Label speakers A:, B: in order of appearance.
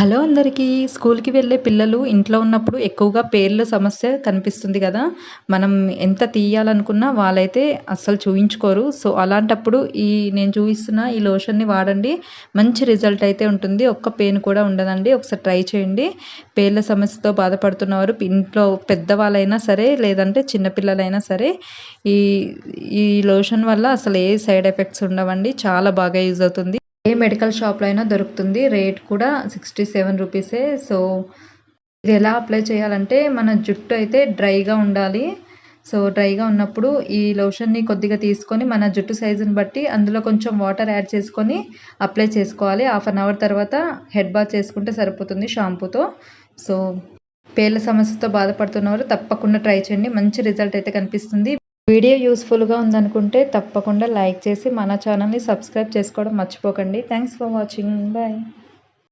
A: Hello అందరికీ. స్కూల్కి వెళ్ళే పిల్లలు ఇంట్లో ఉన్నప్పుడు ఎక్కువగా పేర్ల సమస్య కనిపిస్తుంది కదా. మనం ఎంత తీయాలనుకున్నా వాళ్ళైతే అస్సలు చూయించుకోరు. సో అలాంటప్పుడు ఈ నేను చూపిస్తున్న ఈ లోషన్ని వాడండి. మంచి రిజల్ట్ అయితే ఉంటుంది. ఒక్క పెయిన్ కూడా ఉండదండి. ఒకసారి ట్రై చేయండి. పేర్ల సమస్యతో బాధపడుతున్నవారు ఇంట్లో పెద్దవాళ్ళైనా సరే లేదంటే చిన్నపిల్లలైనా సరే ఈ ఈ లోషన్ వల్ల అసలు ఏ సైడ్ ఎఫెక్ట్స్ ఉండవండి. చాలా బాగా యూజ్ అవుతుంది. ఏ మెడికల్ షాప్లో అయినా దొరుకుతుంది. రేట్ కూడా సిక్స్టీ సెవెన్ రూపీసే. సో ఇది ఎలా అప్లై చేయాలంటే మన జుట్టు అయితే డ్రైగా ఉండాలి. సో డ్రైగా ఉన్నప్పుడు ఈ లోషన్ని కొద్దిగా తీసుకొని మన జుట్టు సైజుని బట్టి అందులో కొంచెం వాటర్ యాడ్ చేసుకొని అప్లై చేసుకోవాలి. హాఫ్ అన్ అవర్ తర్వాత హెడ్ బాత్ చేసుకుంటే సరిపోతుంది షాంపూతో. సో పేర్ల సమస్యతో బాధపడుతున్నవారు తప్పకుండా ట్రై చేయండి. మంచి రిజల్ట్ అయితే కనిపిస్తుంది. వీడియో యూస్ఫుల్గా ఉందనుకుంటే తప్పకుండా లైక్ చేసి మన ఛానల్ని సబ్స్క్రైబ్ చేసుకోవడం మర్చిపోకండి. Thanks for watching. బాయ్.